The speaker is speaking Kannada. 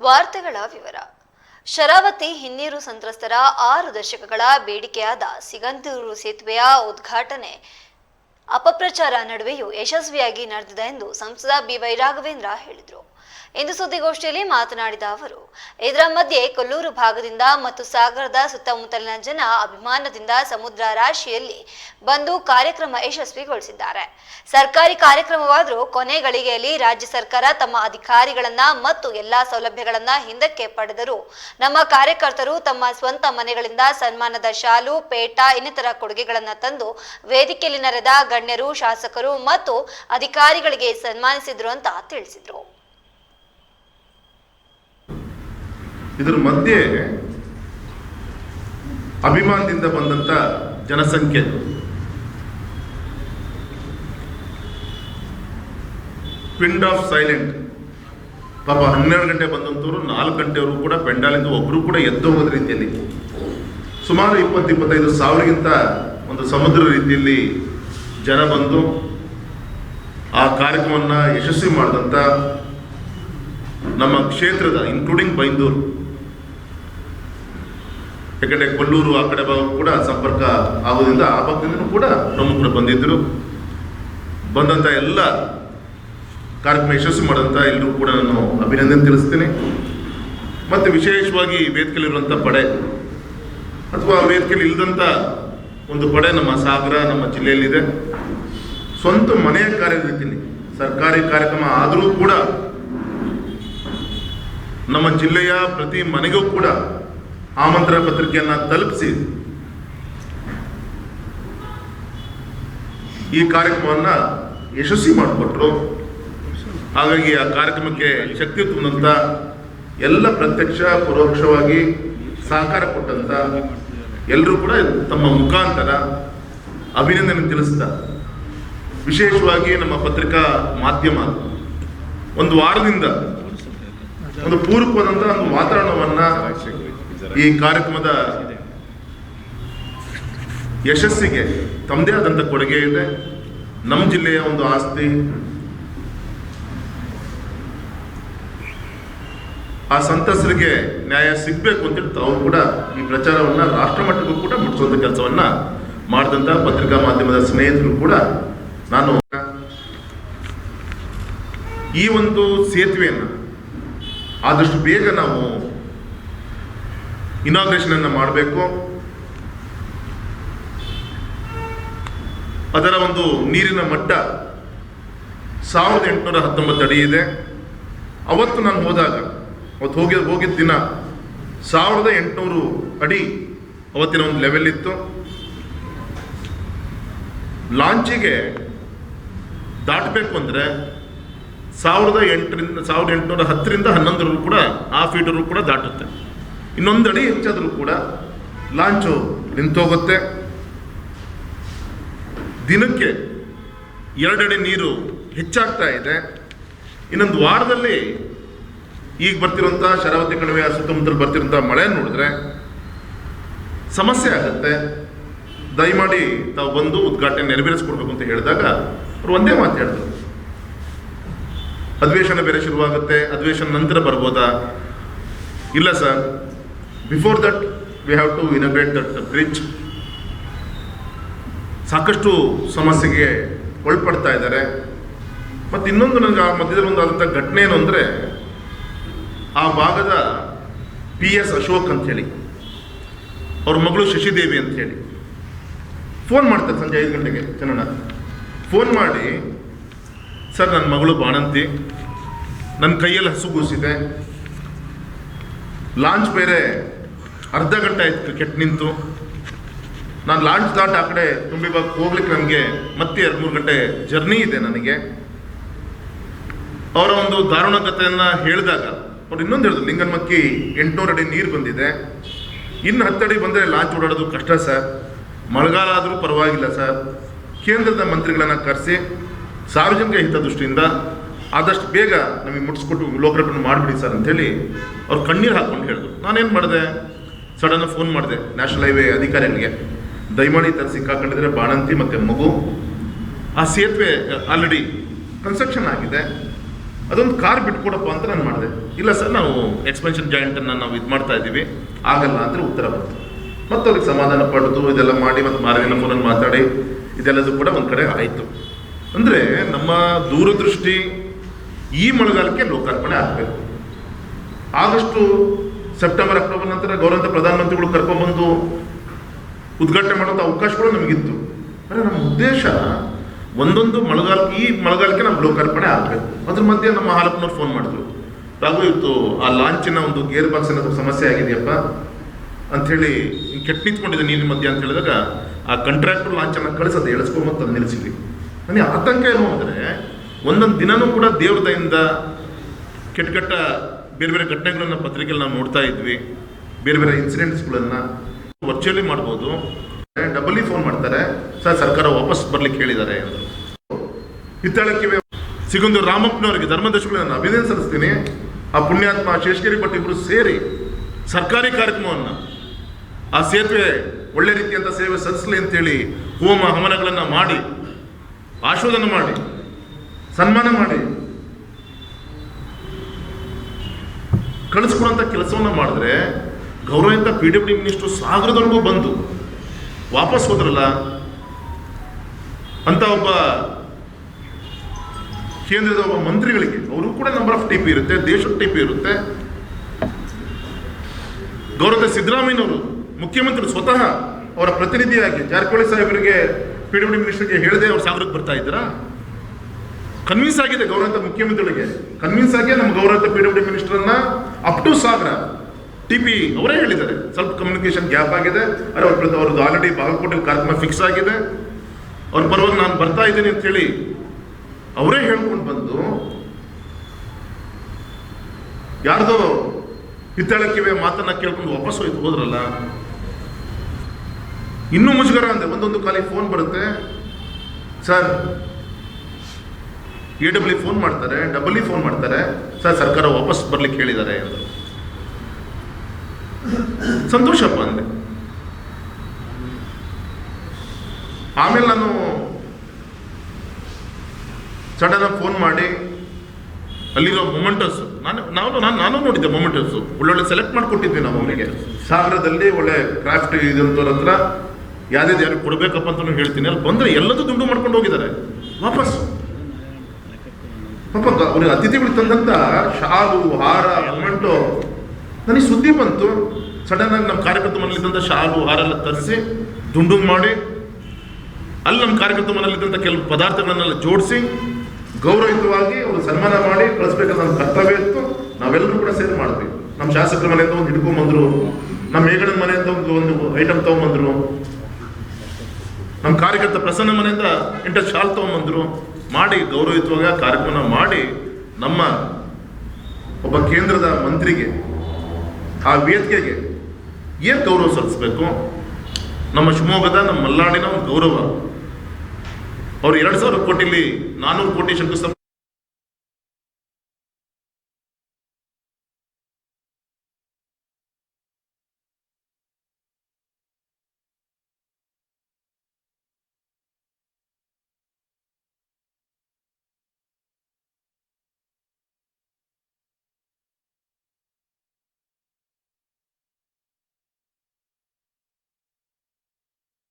ವಾರ್ತೆಗಳ ವಿವರ. ಶರಾವತಿ ಹಿನ್ನೀರು ಸಂತ್ರಸ್ತರ ಆರು ದಶಕಗಳ ಬೇಡಿಕೆಯಾದ ಸಿಗಂದೂರು ಸೇತುವೆಯ ಉದ್ಘಾಟನೆ. ಅಪಪ್ರಚಾರ ನಡುವೆಯೂ ಯಶಸ್ವಿಯಾಗಿ ನಡೆದಿದೆ ಎಂದು ಸಂಸದ ಬಿವೈ ರಾಘವೇಂದ್ರ ಹೇಳಿದರು. ಇಂದು ಸುದ್ದಿಗೋಷ್ಠಿಯಲ್ಲಿ ಮಾತನಾಡಿದ ಅವರು, ಇದರ ಮಧ್ಯೆ ಕೊಲ್ಲೂರು ಭಾಗದಿಂದ ಮತ್ತು ಸಾಗರದ ಸುತ್ತಮುತ್ತಲಿನ ಜನ ಅಭಿಮಾನದಿಂದ ಸಮುದ್ರ ರಾಶಿಯಲ್ಲಿ ಬಂದು ಕಾರ್ಯಕ್ರಮ ಯಶಸ್ವಿಗೊಳಿಸಿದ್ದಾರೆ. ಸರ್ಕಾರಿ ಕಾರ್ಯಕ್ರಮವಾದರೂ ಕೊನೆ ಗಳಿಗೆಯಲ್ಲಿ ರಾಜ್ಯ ಸರ್ಕಾರ ತಮ್ಮ ಅಧಿಕಾರಿಗಳನ್ನ ಮತ್ತು ಎಲ್ಲಾ ಸೌಲಭ್ಯಗಳನ್ನ ಹಿಂದಕ್ಕೆ ಪಡೆದರು ನಮ್ಮ ಕಾರ್ಯಕರ್ತರು ತಮ್ಮ ಸ್ವಂತ ಮನೆಗಳಿಂದ ಸನ್ಮಾನದ ಶಾಲು, ಪೇಟ, ಇನ್ನಿತರ ಕೊಡುಗೆಗಳನ್ನ ತಂದು ವೇದಿಕೆಯಲ್ಲಿ ನೆರೆದ ಗಣ್ಯರು, ಶಾಸಕರು ಮತ್ತು ಅಧಿಕಾರಿಗಳಿಗೆ ಸನ್ಮಾನಿಸಿದ್ರು ಅಂತ ತಿಳಿಸಿದ್ರು. ಇದರ ಮಧ್ಯೆ ಅಭಿಮಾನದಿಂದ ಬಂದಂತ ಜನಸಂಖ್ಯೆ. ಪಿಂಡ್ ಆಫ್ ಸೈಲೆಂಟ್ ಪಾಪ ಹನ್ನೆರಡು ಗಂಟೆ ಬಂದಂಥವ್ರು ನಾಲ್ಕು ಗಂಟೆವರೆಗೂ ಕೂಡ ಪೆಂಡಾಲಿಂದ ಒಬ್ಬರು ಕೂಡ ಎದ್ದು ಹೋಗೋದ ರೀತಿಯಲ್ಲಿ ಸುಮಾರು ಇಪ್ಪತ್ತು ಇಪ್ಪತ್ತೈದು ಸಾವಿರಗಿಂತ ಒಂದು ಸಮುದ್ರ ರೀತಿಯಲ್ಲಿ ಜನ ಬಂದು ಆ ಕಾರ್ಯಕ್ರಮವನ್ನು ಯಶಸ್ವಿ ಮಾಡಿದಂಥ ನಮ್ಮ ಕ್ಷೇತ್ರದ ಇನ್ಕ್ಲೂಡಿಂಗ್ ಬೈಂದೂರು ಯಾಕಂದ್ರೆ ಕೊಲ್ಲೂರು ಆ ಕಡೆ ಭಾಗ ಕೂಡ ಸಂಪರ್ಕ ಆಗೋದ್ರಿಂದ ಆ ಭಾಗದಿಂದ ಕೂಡ ಪ್ರಮುಖರು ಬಂದಿದ್ದರು ಬಂದಂಥ ಎಲ್ಲ ಕಾರ್ಯಕ್ರಮ ಯಶಸ್ಸು ಮಾಡಿದಂಥ ಎಲ್ಲರೂ ಕೂಡ ನಾನು ಅಭಿನಂದನೆ ತಿಳಿಸ್ತೀನಿ. ಮತ್ತು ವಿಶೇಷವಾಗಿ ವೇದಿಕೆಯಲ್ಲಿರುವಂಥ ಪಡೆ, ಅಥವಾ ವೇದಿಕೆಯಲ್ಲಿ ಇಲ್ಲದಂಥ ಒಂದು ಪಡೆ ನಮ್ಮ ಸಾಗರ, ನಮ್ಮ ಜಿಲ್ಲೆಯಲ್ಲಿದೆ. ಸ್ವಂತ ಮನೆಯ ಕಾರ್ಯ ರೀತಿಯಲ್ಲಿ ಸರ್ಕಾರಿ ಕಾರ್ಯಕ್ರಮ ಆದರೂ ಕೂಡ ನಮ್ಮ ಜಿಲ್ಲೆಯ ಪ್ರತಿ ಮನೆಗೂ ಕೂಡ ಆಮಂತ್ರಣ ಪತ್ರಿಕೆಯನ್ನ ತಲುಪಿಸಿ. ಈ ಕಾರ್ಯಕ್ರಮವನ್ನ ಯಶಸ್ವಿ ಮಾಡಿಕೊಟ್ರು. ಹಾಗಾಗಿ ಆ ಕಾರ್ಯಕ್ರಮಕ್ಕೆ ಶಕ್ತಿ ತುಂಬಂತ ಎಲ್ಲ ಪ್ರತ್ಯಕ್ಷ, ಪರೋಕ್ಷವಾಗಿ ಸಹಕಾರ ಕೊಟ್ಟಂತ ಎಲ್ಲರೂ ಕೂಡ ತಮ್ಮ ಮುಖಾಂತರ ಅಭಿನಂದನೆ ತಿಳಿಸ್ತಾ, ವಿಶೇಷವಾಗಿ ನಮ್ಮ ಪತ್ರಿಕಾ ಮಾಧ್ಯಮ. ಒಂದು ವಾರದಿಂದ ಒಂದು ಪೂರಕವಾದಂತಹ ಒಂದು ವಾತಾವರಣವನ್ನ ಈ ಕಾರ್ಯಕ್ರಮದ ಯಶಸ್ಸಿಗೆ ತಮ್ಮದೇ ಆದಂಥ ಕೊಡುಗೆ ಇದೆ. ನಮ್ಮ ಜಿಲ್ಲೆಯ ಒಂದು ಆಸ್ತಿ. ಆ ಸಂತಸರಿಗೆ ನ್ಯಾಯ ಸಿಗಬೇಕು ಅಂತೇಳಿ ಅವರು ಕೂಡ ಈ ಪ್ರಚಾರವನ್ನ ರಾಷ್ಟ್ರ ಮಟ್ಟಕ್ಕೂ ಕೂಡ ಮುಟ್ಟಿಸುವಂಥ ಕೆಲಸವನ್ನ ಮಾಡಿದಂತ ಪತ್ರಿಕಾ ಮಾಧ್ಯಮದ ಸ್ನೇಹಿತರು ಕೂಡ ನಾನು ಈ ಒಂದು ಸೇತುವೆಯನ್ನು ಆದಷ್ಟು ಬೇಗ ನಾವು ಇನಾಗ್ರೇಷನ್ ಅನ್ನ ಮಾಡಬೇಕು. ಅದರ ಒಂದು ನೀರಿನ ಮಟ್ಟ ಸಾವಿರದ ಎಂಟುನೂರ ಹತ್ತೊಂಬತ್ತು ಅಡಿ ಇದೆ. ಅವತ್ತು ನಾನು ಹೋದಾಗ, ಅವತ್ತು ಹೋಗಿ, ಹೋಗಿದ್ದ ದಿನ ಸಾವಿರದ ಎಂಟುನೂರು ಅಡಿ ಅವತ್ತಿನ ಒಂದು ಲೆವೆಲ್ ಇತ್ತು. ಲಾಂಚಿಗೆ ದಾಟಬೇಕು ಅಂದರೆ ಸಾವಿರದ ಎಂಟರಿಂದ, ಸಾವಿರದ ಎಂಟುನೂರ ಹತ್ತರಿಂದ ಹನ್ನೊಂದರವರೆಗೂ ಕೂಡ ಆ ಫೀಟರು ಕೂಡ ದಾಟುತ್ತೆ. ಇನ್ನೊಂದು ಅಡಿ ಹೆಚ್ಚಾದರೂ ಕೂಡ ಲಾಂಚು ನಿಂತೋಗುತ್ತೆ. ದಿನಕ್ಕೆ ಎರಡಡಿ ನೀರು ಹೆಚ್ಚಾಗ್ತಾ ಇದೆ. ಇನ್ನೊಂದು ವಾರದಲ್ಲಿ ಈಗ ಬರ್ತಿರುವಂಥ ಶರಾವತಿ ಕಣಿವೆಯ ಸುತ್ತಮುತ್ತಲು ಬರ್ತಿರುವಂಥ ಮಳೆ ನೋಡಿದ್ರೆ ಸಮಸ್ಯೆ ಆಗುತ್ತೆ. ದಯಮಾಡಿ ತಾವು ಬಂದು ಉದ್ಘಾಟನೆ ನೆರವೇರಿಸ್ಕೊಡ್ಬೇಕು ಅಂತ ಹೇಳಿದಾಗ ಅವರು ಒಂದೇ ಮಾತು ಹೇಳಿದ್ರು. ಅಧಿವೇಶನ ಬೇರೆ ಶುರುವಾಗುತ್ತೆ. ಅಧಿವೇಶನ ನಂತರ ಬರ್ಬೋದಾ? ಇಲ್ಲ sir. Before that we have to integrate that bridge ಸಾಕಷ್ಟು ಸಮಸ್ಯೆಗೆ ಒಳಪಡ್ತಾ ಇದ್ದಾರೆ. ಮತ್ತು ಇನ್ನೊಂದು ನನಗೆ ಆ ಮಧ್ಯದಲ್ಲಿ ಒಂದು ಆದಂಥ ಘಟನೆ ಏನು ಅಂದರೆ, ಆ ಭಾಗದ ಪಿ ಎಸ್ ಅಶೋಕ್ ಅಂಥೇಳಿ ಅವ್ರ ಮಗಳು ಶಶಿದೇವಿ ಅಂಥೇಳಿ ಫೋನ್ ಮಾಡ್ತಾರೆ ಸಂಜೆ ಐದು ಗಂಟೆಗೆ ಚೆನ್ನಣ್ಣ ಫೋನ್ ಮಾಡಿ, ಸರ್, ನನ್ನ ಮಗಳು ಬಾಣಂತಿ. ನನ್ನ ಕೈಯಲ್ಲಿ ಹಸುಗೂಸಿದೆ ಲಾಂಚ್ ಬೇರೆ ಅರ್ಧ ಗಂಟೆ ಆಯ್ತು ಕೆಟ್ಟ ನಿಂತು. ನಾನು ಲಾಂಚ್ ದಾಟ ಆ ಕಡೆ ತುಂಬಿ ಭಾಗ ಹೋಗ್ಲಿಕ್ಕೆ ನನಗೆ ಮತ್ತೆ ಎರಡು ಮೂರು ಗಂಟೆ ಜರ್ನಿ ಇದೆ ನನಗೆ. ಅವರ ಒಂದು ದಾರುಣಕತೆಯನ್ನು ಹೇಳಿದಾಗ, ಅವ್ರು ಇನ್ನೊಂದು ಹೇಳಿದ್ರು ಲಿಂಗನಮಕ್ಕಿ ಎಂಟುನೂರು ಅಡಿ ನೀರು ಬಂದಿದೆ. ಇನ್ನು ಹತ್ತಡಿ ಬಂದರೆ ಲಾಂಚ್ ಓಡಾಡೋದು ಕಷ್ಟ ಸರ್. ಮಳೆಗಾಲ ಆದರೂ ಪರವಾಗಿಲ್ಲ ಸರ್. ಕೇಂದ್ರದ ಮಂತ್ರಿಗಳನ್ನು ಕರೆಸಿ, ಸಾರ್ವಜನಿಕ ಹಿತದೃಷ್ಟಿಯಿಂದ ಆದಷ್ಟು ಬೇಗ ನಮಗೆ ಮುಟ್ಟಿಸ್ಕೊಟ್ಟು ಲೋಕಾರ್ಪಣೆ ಮಾಡಿಬಿಡಿ ಸರ್ ಅಂಥೇಳಿ ಅವ್ರು ಕಣ್ಣೀರು ಹಾಕ್ಕೊಂಡು ಹೇಳಿದ್ರು. ನಾನೇನು ಮಾಡಿದೆ? ಸಡನ್ ಫೋನ್ ಮಾಡಿದೆ ನ್ಯಾಷನಲ್ ಹೈವೇ ಅಧಿಕಾರಿಗಳಿಗೆ. ದಯಮಾಡಿ ಥರ ಸಿಕ್ಕಾಕೊಂಡಿದ್ರೆ ಬಾಣಂತಿ ಮತ್ತು ಮಗು. ಆ ಸೇತುವೆ ಆಲ್ರೆಡಿ ಕನ್ಸ್ಟ್ರಕ್ಷನ್ ಆಗಿದೆ. ಅದೊಂದು ಕಾರ್ ಬಿಟ್ಕೊಡಪ್ಪ ಅಂತ ನಾನು ಮಾಡಿದೆ. ಇಲ್ಲ ಸರ್, ನಾವು ಎಕ್ಸ್ಪೆನ್ಷನ್ ಜಾಯಿಂಟನ್ನು ನಾವು ಇದು ಮಾಡ್ತಾ ಇದ್ದೀವಿ. ಆಗಲ್ಲ ಅಂತ ಉತ್ತರ ಬಂತು. ಮತ್ತು ಅವ್ರಿಗೆ ಸಮಾಧಾನ ಪಡೆದು ಇದೆಲ್ಲ ಮಾಡಿ ಮತ್ತು ಮಾರದಿನ ಫೋನಲ್ಲಿ ಮಾತಾಡಿ, ಇದೆಲ್ಲದೂ ಕೂಡ ಒಂದು ಕಡೆ ಆಯಿತು. ಅಂದರೆ ನಮ್ಮ ದೂರದೃಷ್ಟಿ ಈ ಮಳೆಗಾಲಕ್ಕೆ ಲೋಕಾರ್ಪಣೆ ಆಗಬೇಕು. ಆಗಸ್ಟು, ಸೆಪ್ಟೆಂಬರ್, ಅಕ್ಟೋಬರ್ ನಂತರ ಗೌರವಂತ ಪ್ರಧಾನಮಂತ್ರಿಗಳು ಕರ್ಕೊಂಡ್ಬಂದು ಉದ್ಘಾಟನೆ ಮಾಡುವಂಥ ಅವಕಾಶಗಳು ನಮಗಿತ್ತು. ಅಂದರೆ ನಮ್ಮ ಉದ್ದೇಶ ಒಂದೊಂದು ಮಳೆಗಾಲ, ಈ ಮಳೆಗಾಲಕ್ಕೆ ನಮ್ಮ ಲೋಕಾರ್ಪಣೆ ಆಗಬೇಕು. ಅದ್ರ ಮಧ್ಯೆ ನಮ್ಮ ಹಾಲಪ್ಪನವ್ರು ಫೋನ್ ಮಾಡಿದ್ರು. ರಾಘು, ಇವತ್ತು ಆ ಲಾಂಚಿನ ಒಂದು ಗೇರ್ ಬಾಕ್ಸ್ ಏನಾದ್ರು ಸಮಸ್ಯೆ ಆಗಿದೆಯಪ್ಪ? ಅಂಥೇಳಿ ಕೆಟ್ಟ ನಿಂತ್ಕೊಂಡಿದೆ ನೀರಿನ ಮಧ್ಯೆ ಅಂತ ಹೇಳಿದಾಗ ಆ ಕಾಂಟ್ರಾಕ್ಟರ್ ಲಾಂಚನ್ನು ಕಳಿಸೋದು ಎಳಿಸ್ಕೊಂಬಂತ ತಂದು ನಿಲ್ಲಿಸಿದ್ವಿ ನನಗೆ ಆತಂಕ ಏನು ಅಂದರೆ ಒಂದೊಂದು ದಿನನೂ ಕೂಡ ದೇವ್ರ ದಯಿಂದ ಕೆಟ್ಟ ಕೆಟ್ಟ ಬೇರೆ ಬೇರೆ ಘಟನೆಗಳನ್ನು ಪತ್ರಿಕೆಯಲ್ಲಿ ನಾವು ನೋಡ್ತಾ ಇದ್ವಿ. ಬೇರೆ ಬೇರೆ ಇನ್ಸಿಡೆಂಟ್ಸ್ಗಳನ್ನು ವರ್ಚುವಲಿ ಮಾಡ್ಬೋದು. ಡಬಲಿ ಫೋನ್ ಮಾಡ್ತಾರೆ. ಸರ್, ಸರ್ಕಾರ ವಾಪಸ್ ಬರ್ಲಿಕ್ಕೆ ಹೇಳಿದ್ದಾರೆ ಹಿತ್ತಾಳಕ್ಕೆ ಸಿಗುಂದು ರಾಮಪ್ಪನವರಿಗೆ ಧರ್ಮದರ್ಶಿಗಳು ನಾನು ಅಭಿನಂದನೆ ಸಲ್ಲಿಸ್ತೀನಿ. ಆ ಪುಣ್ಯಾತ್ಮ ಶೇಷಗಿರಿ ಭಟ್ ಇಬ್ಬರು ಸೇರಿ ಸರ್ಕಾರಿ ಕಾರ್ಯಕ್ರಮವನ್ನು, ಆ ಸೇತುವೆ ಒಳ್ಳೆ ರೀತಿಯಂತ ಸೇವೆ ಸಲ್ಲಿಸಲಿ ಅಂತೇಳಿ ಹೋಮ ಹವನಗಳನ್ನು ಮಾಡಿ, ಆಶೋಧನೆ ಮಾಡಿ ಸನ್ಮಾನ ಮಾಡಿ. ಕಳಿಸ್ಕೊಡೋಂಥ ಕೆಲಸವನ್ನು ಮಾಡಿದ್ರೆ ಗೌರವಯುತ ಪಿ ಡಬ್ಲ್ಯೂ ಮಿನಿಸ್ಟ್ರು ಸಾಗರದವರೆಗೂ ಬಂದು ವಾಪಸ್ ಹೋದ್ರಲ್ಲ ಅಂತ ಒಬ್ಬ ಕೇಂದ್ರದ ಒಬ್ಬ ಮಂತ್ರಿಗಳಿಗೆ ಅವರು ಕೂಡ ನಂಬರ್ ಆಫ್ ಟಿ ಪಿ ಇರುತ್ತೆ, ದೇಶದ ಟಿ ಪಿ ಇರುತ್ತೆ. ಗೌರವ ಸಿದ್ದರಾಮಯ್ಯನವರು, ಮುಖ್ಯಮಂತ್ರಿ ಸ್ವತಃ ಅವರ ಪ್ರತಿನಿಧಿಯಾಗಿ ಜಾರಕಿಹೊಳಿ ಸಾಹೇಬರಿಗೆ ಪಿ ಡಬ್ಲ್ಯೂ ಮಿನಿಸ್ಟರ್ಗೆ ಹೇಳದೆ ಅವ್ರು ಸಾಗರಕ್ಕೆ ಬರ್ತಾ ಇದ್ದೀರಾ? ಕನ್ವಿನ್ಸ್ ಆಗಿದೆ ಗೌರವಂತ ಮುಖ್ಯಮಂತ್ರಿಗಳಿಗೆ. ಕನ್ವಿನ್ಸ್ ಆಗಿ ನಮ್ಮ ಗೌರವಂತ P W ಮಿನಿಸ್ಟರ್ನ up to Sagara T P ಅವರೇ ಹೇಳಿದ್ದಾರೆ. ಸ್ವಲ್ಪ ಕಮ್ಯುನಿಕೇಶನ್ ಗ್ಯಾಪ್ ಆಗಿದೆ. ಅರೆ ಅವ್ರ ಅವ್ರದ್ದು ಆಲ್ರೆಡಿ ಬಾಗಲಕೋಟೆ ಕಾರ್ಯಕ್ರಮ ಫಿಕ್ಸ್ ಆಗಿದೆ. ಅವ್ರ ಪರವಾಗಿ ನಾನು ಬರ್ತಾ ಇದ್ದೀನಿ ಅಂತ ಹೇಳಿ ಅವರೇ ಹೇಳ್ಕೊಂಡು ಬಂದು ಯಾರ್ದೋ ಹಿತ್ತಾಳಕ್ಕಿವೆ ಮಾತನ್ನ ಕೇಳ್ಕೊಂಡು ವಾಪಸ್ ಹೋಯ್ತು ಹೋದ್ರಲ್ಲ? ಇನ್ನೂ ಮುಜುಗರ ಅಂದೆ. ಒಂದೊಂದು ಕಾಲಿಗೆ ಫೋನ್ ಬರುತ್ತೆ. ಸರ್ ಎ ಡಬ್ಲ್ಯೂ ಫೋನ್ ಮಾಡ್ತಾರೆ ಡಬಲ್ ಫೋನ್ ಮಾಡ್ತಾರೆ. ಸರ್, ಸರ್ಕಾರ ವಾಪಸ್ ಬರ್ಲಿಕ್ಕೆ ಹೇಳಿದ್ದಾರೆ ಅಂದರು ಸಂತೋಷಪ್ಪ ಅಂದೆ. ಆಮೇಲೆ ನಾನು ಸಡನ್ ಆಗಿ ಫೋನ್ ಮಾಡಿ, ಅಲ್ಲಿರೋ ಮೊಮೆಂಟಸ್ ನಾನು ನಾವು ನಾನು ನಾನು ನೋಡಿದ್ದೆ ಮೊಮೆಂಟಸ್ ಒಳ್ಳೊಳ್ಳೆ ಸೆಲೆಕ್ಟ್ ಮಾಡಿಕೊಟ್ಟಿದ್ವಿ ನಾವು ಅವನಿಗೆ ಸಾಗರದಲ್ಲಿ ಒಳ್ಳೆ ಕ್ರಾಫ್ಟ್ ಇದಂತವ್ರ ಹತ್ರ ಯಾವ್ದು ಯಾರು ಕೊಡಬೇಕಪ್ಪ ಅಂತ ಹೇಳ್ತೀನಿ. ಅಲ್ಲಿ ಬಂದರೆ ಎಲ್ಲದೂ ದುಂಡು ಮಾಡ್ಕೊಂಡು ಹೋಗಿದ್ದಾರೆ. ವಾಪಸ್. ಪಾಪ ಅವ್ರಿಗೆ ಅತಿಥಿಗಳು ತಂದಂತ ಶಾಲು, ಹಾರ ಅಲ್ಮಂಟು ನನಗೆ ಸುದ್ದಿ ಬಂತು. ಸಡನ್ ಆಗಿ ನಮ್ಮ ಕಾರ್ಯಕರ್ತ ಮನೇಲಿದ್ದಂಥ ಶಾಲು ಹಾರ ಎಲ್ಲ ತರಿಸಿ ದುಂಡು ಮಾಡಿ, ಅಲ್ಲಿ ನಮ್ಮ ಕಾರ್ಯಕರ್ತ ಮನೇಲಿದ್ದಂಥ ಕೆಲವು ಪದಾರ್ಥಗಳನ್ನೆಲ್ಲ ಜೋಡಿಸಿ, ಗೌರವಯುತವಾಗಿ ಅವರು ಸನ್ಮಾನ ಮಾಡಿ ಕಳಿಸ್ಬೇಕಾದ ನಮ್ಮ ಕರ್ತವ್ಯ ಇತ್ತು. ನಾವೆಲ್ಲರೂ ಕೂಡ ಸೇರಿ ಮಾಡಿದ್ವಿ ನಮ್ಮ ಶಾಸಕರ ಮನೆಯಿಂದ ಒಂದು ಹಿಡ್ಕೊಂಬಂದರು ನಮ್ಮ ಮೇಗಡನ ಮನೆಯಿಂದ ಒಂದು ಒಂದು ಐಟಮ್ ತೊಗೊಂಬಂದರು ನಮ್ಮ ಕಾರ್ಯಕರ್ತ ಪ್ರಸನ್ನ ಮನೆಯಿಂದ ಇಂಟರ್ ಶಾಲ್ ತೊಗೊಂಬಂದ್ರು ಮಾಡಿ ಗೌರವಯುತವಾಗಿ ಆ ಕಾರ್ಯಕ್ರಮ ಮಾಡಿ ನಮ್ಮ ಒಬ್ಬ ಕೇಂದ್ರದ ಮಂತ್ರಿಗೆ, ಆ ವೇದಿಕೆಗೆ ಏನು ಗೌರವ ಸಲ್ಲಿಸಬೇಕು? ನಮ್ಮ ಶಿವಮೊಗ್ಗದ, ನಮ್ಮ ಮಲ್ನಾಡಿನ ಗೌರವ. ಅವರು ಎರಡು ಸಾವಿರ ಕೋಟಿಲಿ ನಾನ್ನೂರು ಕೋಟಿ ಶಂಕುಸ್ಥಾಪನೆ